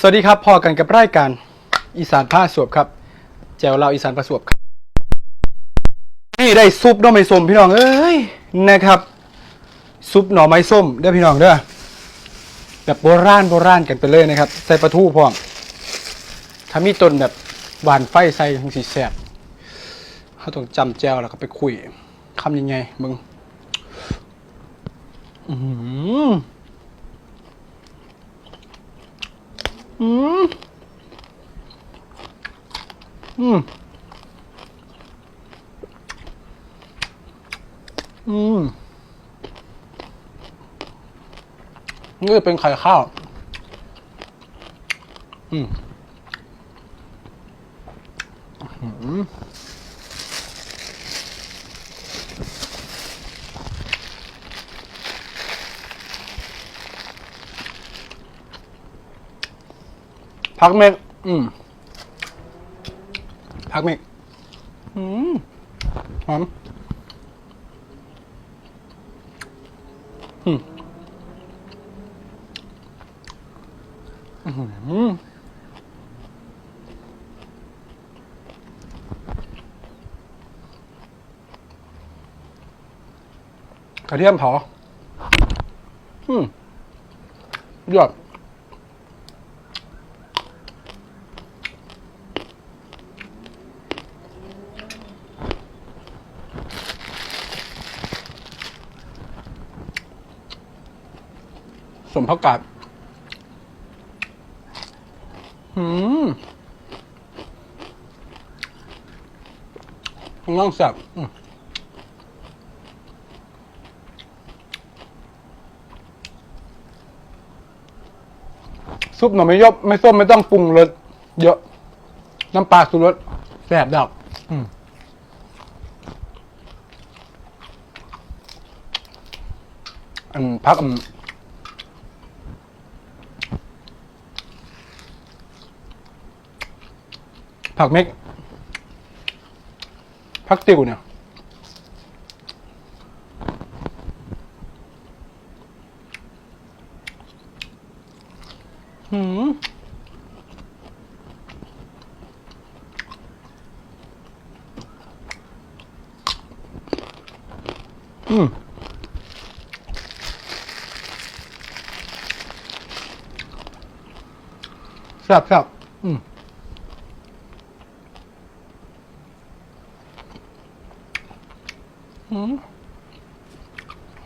สวัสดีครับพอกันกับรายการอีสานผ้าสวบครับแจวเราอีสานผ้าสวบครับนี่ได้ซุปหน่อไม้ส้มพี่น้องเอ้ยนะครับ ซุปหน่อไม้ส้มเด้อพี่น้องเด้อแบบโบราณโบราณกันไปเลยนะครับ ใส่ปลาทูพร้อมถ้ามีต้นแบบหวานไฟใส่คงสีแสบเขาต้องจำแจวแล้วก็ไปคุยคำยังไงมึง อือหื ออืม อืม อืม นี่เป็นไข่ข้าว อืมอื้อหือ พักเมกอืมพักเมกอืมหอมอืมอื้อหืออกระเทียมเผาอืมยอด มพักกาดหืมข้างล่างแซ่บซุปหน่อไม่ยบไม่ส้มไม่ต้องปรุงรสเยอะ น้ำปลาสุรสแซ่บดับอืมอันพักอัน ผักเม็กผักติวเนี่ยหืมอืมแซ่บแซ่บอืมหืม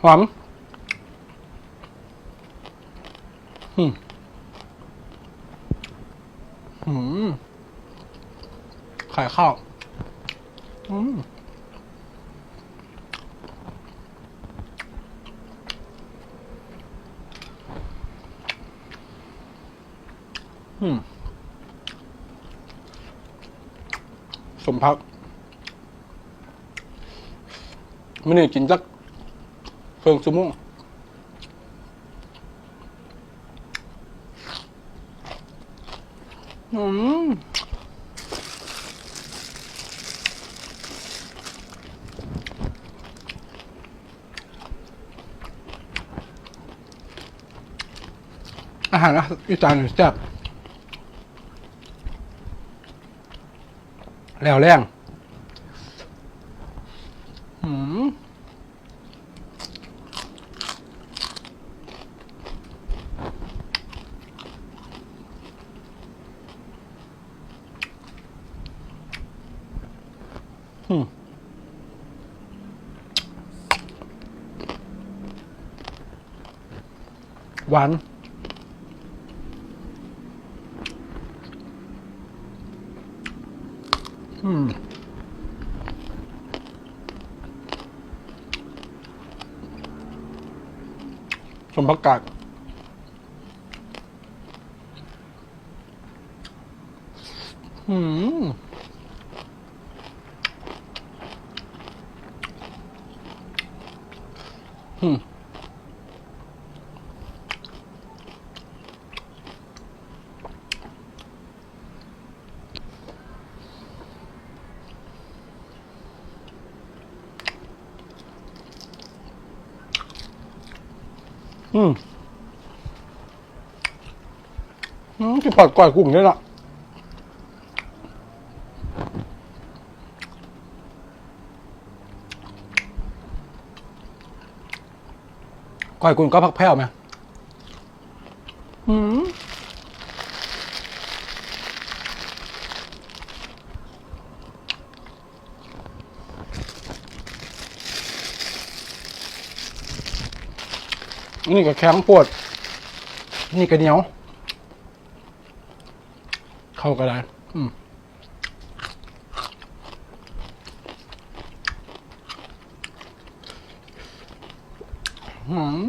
หอมหืมหืมไข่ข้าวอืมอืมสมพักไมันนี่กินสัก เครื่องชั่วโมงอืมอาหารอีสานแซ่บแล้วแรง หวาน อืม สมผักาดอืม อืมอืมที่ปอดก่อยกุ้งเนี่ยละก่อยกุ้งก็พักแพ้วไหมอืม นี่ก็แข็งปวด นี่ก็เหนียว เข้าก็ได้อืมหืม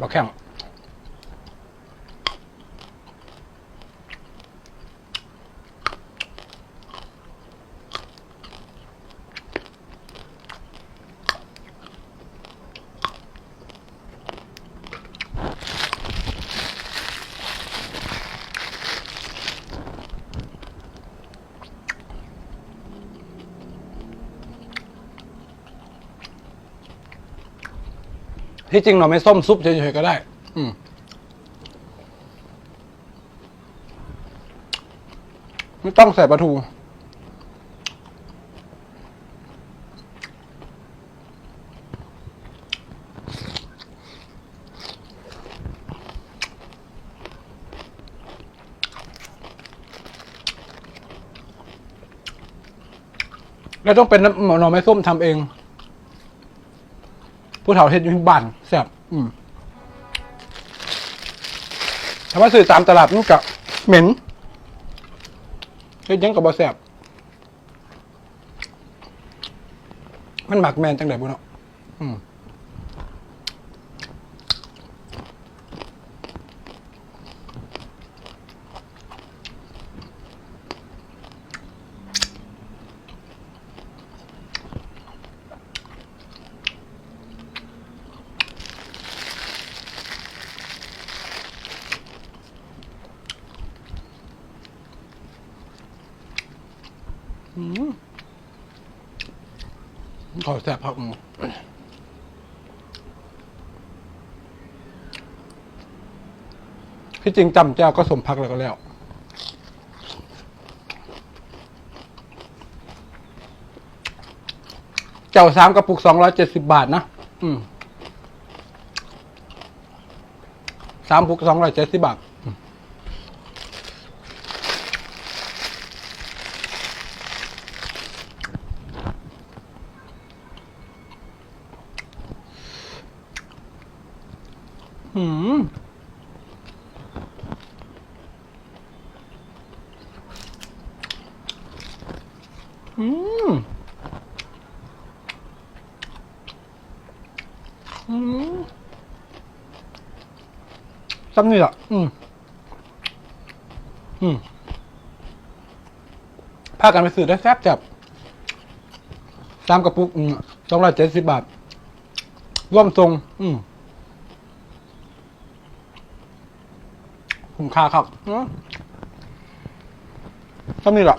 บอกแข็ง ที่จริงเราไม่ส้มซุปเฉยๆก็ได้ อืมไม่ต้องใส่ปลาทู แล้วต้องเป็นน้ำหน่อไม้ส้มทำเอง ผู้เฒ่าเฮ็ดอยู่บ้านแซ่บอืมถ้าว่าซื้อตามตลาดมันก็เหม็นเฮ็ดยังกับบ่แซ่บมันหมักแมนจังไดบุเนาะอืม ขอแซ่บพักที่จริงจำเจ้าก็สมพักแล้วก็แล้ว เจ้าสามกระปุกสองร้อยเจ็ดสิบบาทนะ อืมสามปุกสองร้อยเจ็ดสิบบาท อืมอืมอืมซ้ำนี่อะอืมอืมพากันไปซื้อได้แซ่บจับสามกระปุกสองร้อยเจ็ดสิบบาท ร่วมทรง อืม คุ้มค่าครับอืมก็มีแหละ